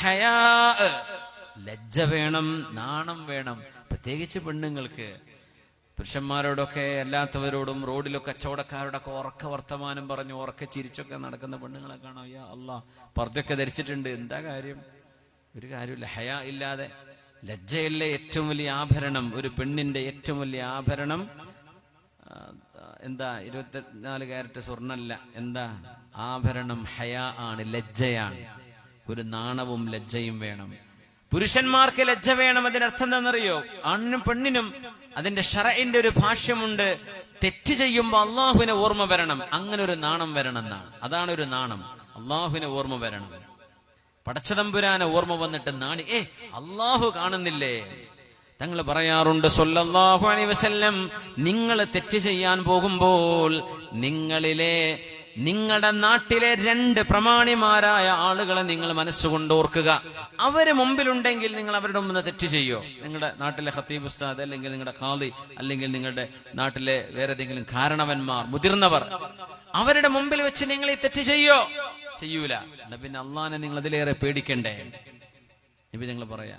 ഹയാ ലജ്ജ വേണം നാണം വേണം. പ്രത്യേകിച്ച് പെണ്ണുങ്ങൾക്ക്. പുരുഷന്മാരോടൊക്കെ അല്ലാത്തവരോടും റോഡിലൊക്കെ കച്ചവടക്കാരോടൊക്കെ ഉറക്ക വർത്തമാനം പറഞ്ഞു ഉറക്ക ചിരിച്ചൊക്കെ നടക്കുന്ന പെണ്ണുങ്ങളെ കാണാം. അയ്യാ അല്ല പർദ്ദൊക്കെ ധരിച്ചിട്ടുണ്ട്. എന്താ കാര്യം? ഒരു കാര്യമില്ല. ഹയാ ഇല്ലാതെ ലജ്ജയല്ലേ ഏറ്റവും വലിയ ആഭരണം? ഒരു പെണ്ണിന്റെ ഏറ്റവും വലിയ ആഭരണം എന്താ ഇരുപത്തിനാല് കാരറ്റ് സ്വർണല്ല. എന്താ? ആഭരണം ഹയാ ആണ് ലജ്ജയാണ്. ഒരു നാണവും ലജ്ജയും വേണം. പുരുഷന്മാർക്ക് ലജ്ജ വേണം അതിനർത്ഥം എന്താണെന്നറിയോ? ആണിനും പെണ്ണിനും അതിന്റെ ഷറയിന്റെ ഒരു ഭാഷ്യമുണ്ട്. തെറ്റ് ചെയ്യുമ്പോൾ അള്ളാഹുവിനെ ഓർമ്മ വരണം. അങ്ങനെ ഒരു നാണം വരണം എന്നാണ് അതാണ് ഒരു നാണം. അള്ളാഹുവിനെ ഓർമ്മ വരണം. പടച്ചതമ്പുരാനെ ഓർമ്മ വന്നിട്ട് നാണി. ഏ അള്ളാഹു കാണുന്നില്ലേ? തങ്ങൾ പറയാറുണ്ട് സൊല്ലാഹു അലൈ വസല്ലം നിങ്ങൾ തെറ്റ് ചെയ്യാൻ പോകുമ്പോൾ നിങ്ങളിലെ നിങ്ങളുടെ നാട്ടിലെ രണ്ട് പ്രമാണിമാരായ ആളുകളെ നിങ്ങൾ മനസ്സുകൊണ്ട് ഓർക്കുക. അവർ മുമ്പിലുണ്ടെങ്കിൽ നിങ്ങൾ അവരുടെ മുമ്പ് തെറ്റ് ചെയ്യോ? നിങ്ങളുടെ നാട്ടിലെ ഖത്തീബ് ഉസ്താദ് അല്ലെങ്കിൽ നിങ്ങളുടെ ഖാദി അല്ലെങ്കിൽ നിങ്ങളുടെ നാട്ടിലെ വേറെ ഏതെങ്കിലും കാരണവന്മാർ മുതിർന്നവർ അവരുടെ മുമ്പിൽ വെച്ച് നിങ്ങൾ ഈ തെറ്റ് ചെയ്യോ? ചെയ്യൂല. പിന്നെ അള്ളാനെ നിങ്ങൾ അതിലേറെ പേടിക്കണ്ടേ? നബി നിങ്ങൾ പറയാ.